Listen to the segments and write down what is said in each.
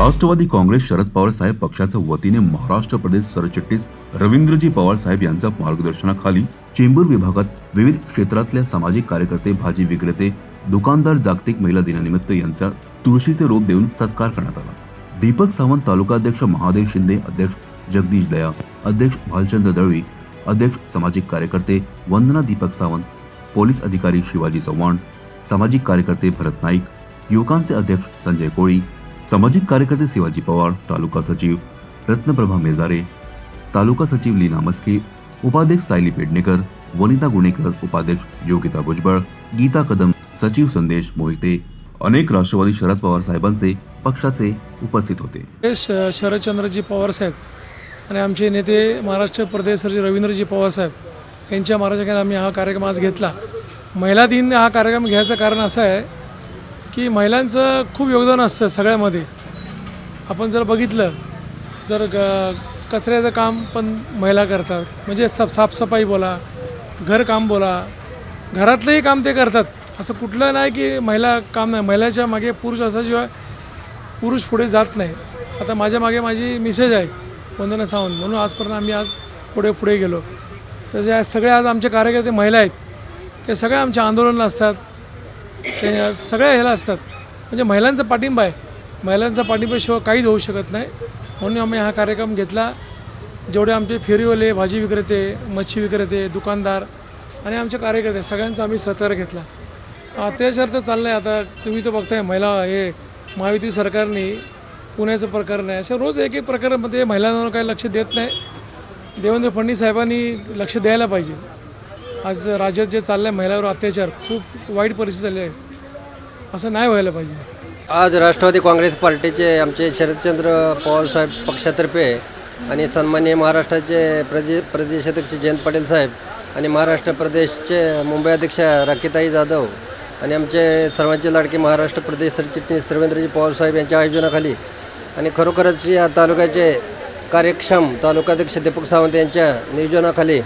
राष्ट्रवादी काँग्रेस शरद पवार साहेब पक्षाच्या वतीने महाराष्ट्र प्रदेश सरचिटणीस रवींद्रजी पवार साहेब यांच्या मार्गदर्शनाखाली चेंबूर विभागात विविध क्षेत्रातल्या सामाजिक कार्यकर्ते भाजी विक्रेते दुकानदार जागतिक महिला दिनानिमित्त यांचा तुळशीचे रोप देऊन सत्कार करण्यात आला. दीपक सावंत तालुकाध्यक्ष महादेव शिंदे अध्यक्ष जगदीश दया अध्यक्ष भालचंद्र दळवी अध्यक्ष सामाजिक कार्यकर्ते वंदना दीपक सावंत पोलीस अधिकारी शिवाजी चव्हाण सामाजिक कार्यकर्ते भरत नाईक युवकांचे अध्यक्ष संजय कोळी सामाजिक कार्यकर्ते शिवाजी पवार तालुका सचिव रत्नप्रभा मेजारे तालुका सचिव लीना मस्के उपाध्यक्ष सायली पेडणेकर वनिता गुणेकर उपाध्यक्ष योगिता भुजबळ गीता कदम सचिव संदेश मोहिते अनेक राष्ट्रवादी शरद पवार साहेबांचे पक्षाचे उपस्थित होते. हे श शरदचंद्रजी आणि आमचे नेते महाराष्ट्र प्रदेश रवींद्रजी रवींद्रजी पवारसाहेब यांच्या मार्गदर्शनाखाली आम्ही हा कार्यक्रम आज घेतला. महिला दिन हा कार्यक्रम घ्यायचं कारण असं आहे की महिलांचं खूप योगदान असतं सगळ्यामध्ये. आपण जर बघितलं जर ग कचऱ्याचं काम पण महिला करतात. म्हणजे सा साफसफाई बोला घरकाम बोला घरातलंही काम ते करतात. असं कुठलं नाही की महिला काम नाही. महिलाच्या मागे पुरुष असाशिवाय पुरुष पुढे जात नाही. आता माझ्या मागे माझी मिसेज आहे वंदना सावंत. म्हणून आजपर्यंत आम्ही आज पुढे पुढे गेलो. तसे आज सगळे आज आमचे कार्यकर्ते महिला आहेत. ते सगळे आमच्या आंदोलनाला असतात. ते सगळ्या ह्याला असतात. म्हणजे महिलांचा पाठिंबा आहे. महिलांचा पाठिंब्याशिवाय काहीच होऊ शकत नाही. म्हणून आम्ही हा कार्यक्रम घेतला. जेवढे आमचे फेरीवाले भाजी विक्रेते मच्छी विक्रेते दुकानदार आणि आमचे कार्यकर्ते सगळ्यांचा आम्ही सहकार्य घेतला. अत्याचार तर चाललं आहे आता तुम्ही तर बघताय महिला हे महायुती सरकारने पुण्याचं प्रकरण आहे अशा रोज एक एक प्रकारामध्ये महिलांवर काही लक्ष देत नाही. देवेंद्र फडणवीस साहेबांनी लक्ष द्यायला पाहिजे. आज राज्यात जे चाललं आहे महिलावर अत्याचार खूप वाईट परिस्थिती झाली आहे. असं नाही व्हायला पाहिजे. आज राष्ट्रवादी काँग्रेस पार्टीचे आमचे शरदचंद्र पवारसाहेब पक्षातर्फे आणि सन्माननीय महाराष्ट्राचे प्रदे प्रदेशाध्यक्ष जयंत पाटील साहेब आणि महाराष्ट्र प्रदेशचे मुंबई अध्यक्ष राखीताई जाधव आणि आमचे सर्वांचे लाडके महाराष्ट्र प्रदेश सरचिटणीस त्रिवेंद्रजी पवारसाहेब यांच्या आयोजनाखाली आणि खरोखरच या तालुक्याचे कार्यक्षम तालुकाध्यक्ष दीपक सावंत यांच्या नियोजनाखाली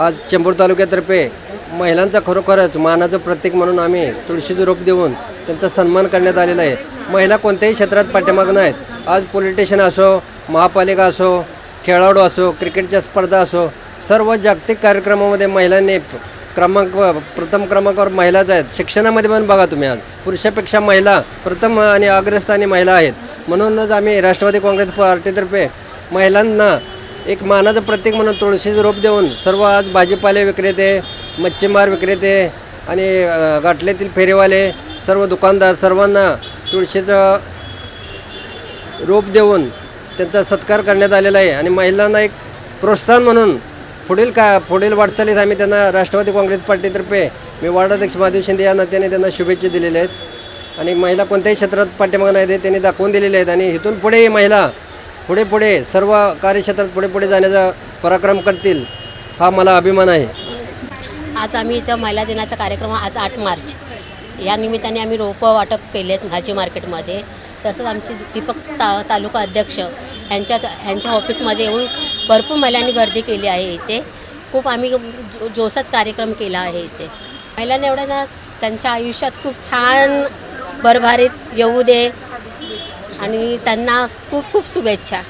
आज चेंबूर तालुक्यातर्फे महिलांचा खरोखरच मानाचं प्रतीक म्हणून आम्ही तुळशीचं रोप देऊन त्यांचा सन्मान करण्यात आलेला आहे. महिला कोणत्याही क्षेत्रात पाठीमागं नाहीत. आज पोलिटिशियन असो महापालिका असो खेळाडू असो क्रिकेटच्या स्पर्धा असो सर्व जागतिक कार्यक्रमामध्ये महिलांनी क्रमांक प्रथम क्रमांकावर महिलाच आहेत. शिक्षणामध्ये पण बघा तुम्ही आज. पुरुषापेक्षा महिला प्रथम आणि अग्रस्थानी महिला आहेत. म्हणूनच आम्ही राष्ट्रवादी काँग्रेस पार्टीतर्फे महिलांना एक मानाचं प्रत्येक म्हणून तुळशीचं रोप देऊन सर्व आज भाजीपाले विक्रेते मच्छीमार विक्रेते आणि गाठल्यातील फेरीवाले सर्व दुकानदार सर्वांना तुळशीचं रोप देऊन त्यांचा सत्कार करण्यात आलेला आहे. आणि महिलांना एक प्रोत्साहन म्हणून पुढील का पुढील वाटचालीत आम्ही त्यांना राष्ट्रवादी काँग्रेस पार्टीतर्फे मी वार्डाध्यक्ष महादेव शिंदे या नात्याने त्यांना शुभेच्छा दिलेल्या आहेत. आणि महिला कोणत्याही क्षेत्रात पाठीमागं नाही ते त्यांनी दाखवून दिलेले आहेत. आणि इथून पुढे महिला पुढे पुढे सर्व कार्यक्षेत्रात पुढे पुढे जाण्याचा पराक्रम करतील हा मला अभिमान आहे. आज आम्ही इथं महिला दिनाचा कार्यक्रम आज आठ मार्च. या निमित्ताने आम्ही रोपं वाटप केले आहेत भाजी मार्केटमध्ये. तसंच आमचे दीपक ता तालुका अध्यक्ष ह्यांच्या ह्यांच्या ऑफिसमध्ये येऊन भरपूर महिलांनी गर्दी केली आहे इथे. खूप आम्ही जो जोसात कार्यक्रम केला आहे इथे. महिलांना एवढ्या ना त्यांच्या आयुष्यात खूप छान भरभारीत येऊ दे आणि त्यांना खूप खूप शुभेच्छा.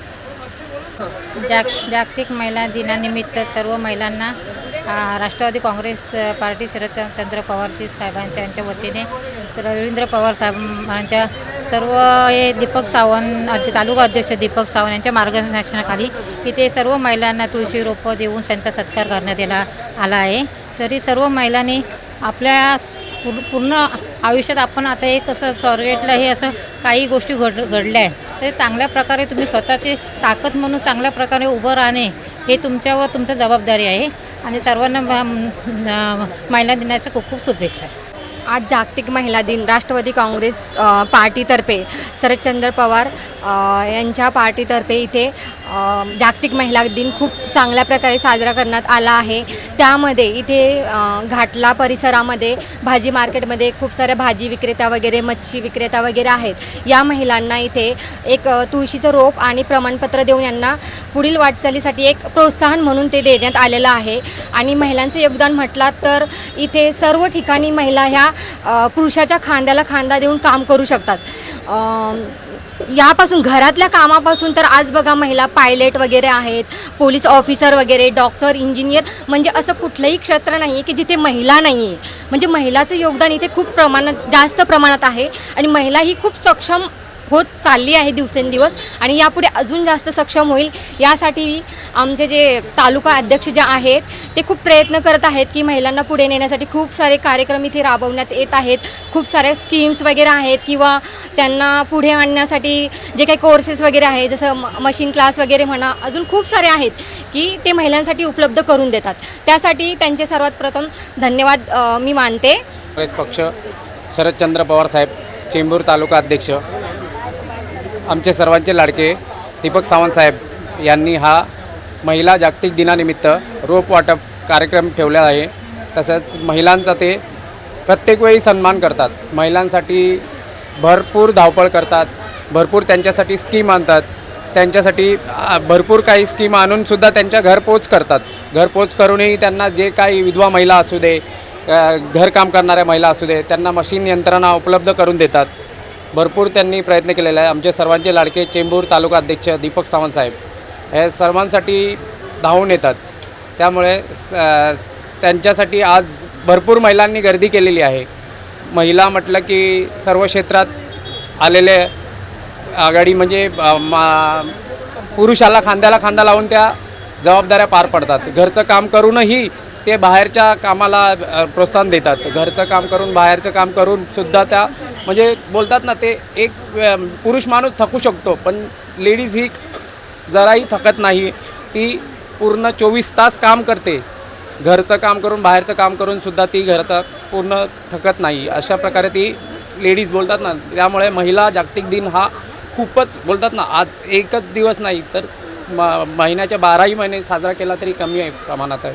जाग जागतिक महिला दिनानिमित्त सर्व महिलांना राष्ट्रवादी काँग्रेस पार्टी शरदचंद्र पवारजी साहेबांच्या यांच्या वतीने तर रवींद्र पवार साहेबांच्या सर्व हे दीपक सावंत अध्य- तालुका अध्यक्ष दीपक सावंत यांच्या मार्गदर्शनाखाली इथे सर्व महिलांना तुळशी रोपं देऊन त्यांचा सत्कार करण्यात येला आला आहे. तरी सर्व महिलांनी आपल्या पूर्ण आयुष्यात आपण आता एक असं स्वर्गेटला हे असं काही गोष्टी घड घडल्या आहे तर चांगल्या प्रकारे तुम्ही स्वतःची ताकद म्हणून चांगल्या प्रकारे उभं राहणे हे तुमच्यावर तुमचं जबाबदारी आहे. आणि सर्वांना महिला दिनाच्या खूप खूप शुभेच्छा. आज जागतिक महिला दिन राष्ट्रवादी काँग्रेस पार्टीतर्फे शरदचंद्र पवार यांच्या पार्टीतर्फे इथे जागतिक महिला दिन खूप चांगल्या प्रकारे साजरा करण्यात आला आहे. त्यामध्ये इथे घाटला परिसरामध्ये भाजी मार्केटमध्ये खूप साऱ्या भाजी विक्रेता वगैरे मच्छी विक्रेता वगैरे आहेत. या महिलांना इथे एक तुळशीचं रोप आणि प्रमाणपत्र देऊन यांना पुढील वाटचालीसाठी एक प्रोत्साहन म्हणून ते देण्यात आलेलं आहे. आणि महिलांचं योगदान म्हटलात तर इथे सर्व ठिकाणी महिला ह्या पुरुषाच्या खांद्याला खांदा देऊन काम करू शकतात. यापासून घरातल्या कामापासून तर आज बघा महिला पायलट वगैरे आहेत पोलीस ऑफिसर वगैरे डॉक्टर इंजिनियर म्हणजे असं कुठलंही क्षेत्र नाही आहे की जिथे महिला नाही आहे म्हणजे महिलाचं योगदान इथे खूप प्रमाणात जास्त प्रमाणात आहे आणि महिला ही खूप सक्षम होत चालली आहे दिवसेंदिवस आणि यापुढे अजून जास्त सक्षम होईल यासाठी आमचे जे तालुका अध्यक्ष जे आहेत ते खूप प्रयत्न करत आहेत की महिलांना पुढे नेण्यासाठी खूप सारे कार्यक्रम इथे राबवण्यात येत आहेत. खूप साऱ्या स्कीम्स वगैरे आहेत किंवा त्यांना पुढे आणण्यासाठी जे काही कोर्सेस वगैरे आहे जसं मशीन क्लास वगैरे म्हणा अजून खूप सारे आहेत की ते महिलांसाठी उपलब्ध करून देतात. त्यासाठी त्यांचे सर्वात प्रथम धन्यवाद मी मानते. काँग्रेस पक्ष शरदचंद्र पवार साहेब चेंबूर तालुका अध्यक्ष. आमचे सर्वांचे लाडके दीपक सावंत साहेब यांनी हा महिला जागतिक दिनानिमित्त रोप वाटप कार्यक्रम ठेवला आहे. तसंच महिलांचा ते प्रत्येक वेळी सन्मान करतात. महिलांसाठी भरपूर धावपळ करतात. भरपूर त्यांच्यासाठी स्कीम आणतात. त्यांच्यासाठी भरपूर काही स्कीम आणूनसुद्धा त्यांच्या घरपोच करतात. घरपोच करूनही त्यांना जे काही विधवा महिला असू दे घरकाम करणाऱ्या महिला असू दे त्यांना मशीन यंत्रणा उपलब्ध करून देतात. भरपूर त्यांनी प्रयत्न केलेला आहे. आमचे सर्वांचे लाडके चेंबूर तालुका अध्यक्ष दीपक सावंत साहेब. हे सर्वांसाठी धावून येतात. त्यामुळे स- त्यांच्यासाठी आज भरपूर महिलांनी गर्दी केलेली आहे. महिला म्हटलं की सर्व क्षेत्रात आलेले आघाडी म्हणजे मा पुरुषाला खांद्याला खांदा लावून त्या जबाबदाऱ्या पार पडतात. घरचं काम करूनही ते बाहेरच्या कामाला प्रोत्साहन देतात. घरचं काम करून बाहेरचं काम करून सुद्धा त्या म्हणजे बोलतात ना ते एक पुरुष माणूस थकू शकतो पण लेडीज ही जराही थकत नाही. ती पूर्ण चोवीस तास काम करते. घरचं काम करून बाहेरचं काम करून सुद्धा ती घरचा पूर्ण थकत नाही. अशा प्रकारे ती लेडीज बोलतात ना त्यामुळे महिला जागतिक दिन हा खूपच बोलतात ना आज एकच दिवस नाही तर म महिन्याच्या बाराही महिने साजरा केला तरी कमी आहे प्रमाणात आहे.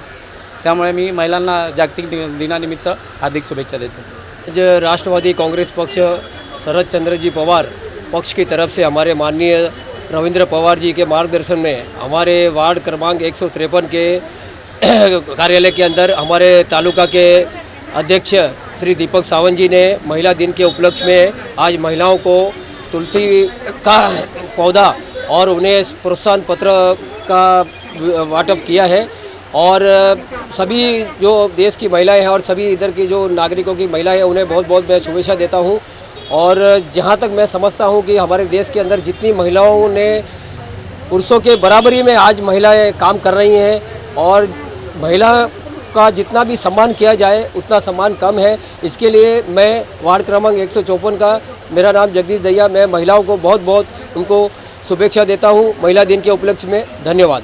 त्यामुळे मी महिलांना जागतिक दि दिनानिमित्त हार्दिक शुभेच्छा देतो. जो राष्ट्रवादी कांग्रेस पक्ष शरद चंद्र जी पवार पक्ष की तरफ़ से हमारे माननीय रविंद्र पवार जी के मार्गदर्शन में हमारे वार्ड क्रमांक एक सौ तिरपन के कार्यालय के अंदर हमारे तालुका के अध्यक्ष श्री दीपक सावंत जी ने महिला दिन के उपलक्ष्य में आज महिलाओं को तुलसी का पौधा और उन्हें प्रोत्साहन पत्र का वाटप किया है और सभी जो देश की महिलाएँ हैं और सभी इधर की जो नागरिकों की महिलाएँ हैं, उन्हें बहुत बहुत मैं शुभेच्छा देता हूँ। और, जहाँ तक मैं समझता हूँ कि हमारे देश के अंदर जितनी महिलाओं ने पुरुषों के बराबरी में आज महिलाएँ काम कर रही हैं और महिला का जितना भी सम्मान किया जाए, उतना सम्मान कम है। इसके लिए मैं वार्ड क्रमांक एक का, मेरा नाम जगदीश दैया मैं महिलाओं को बहुत बहुत उनको शुभेच्छा देता हूँ। महिला दिन के उपलक्ष्य में धन्यवाद।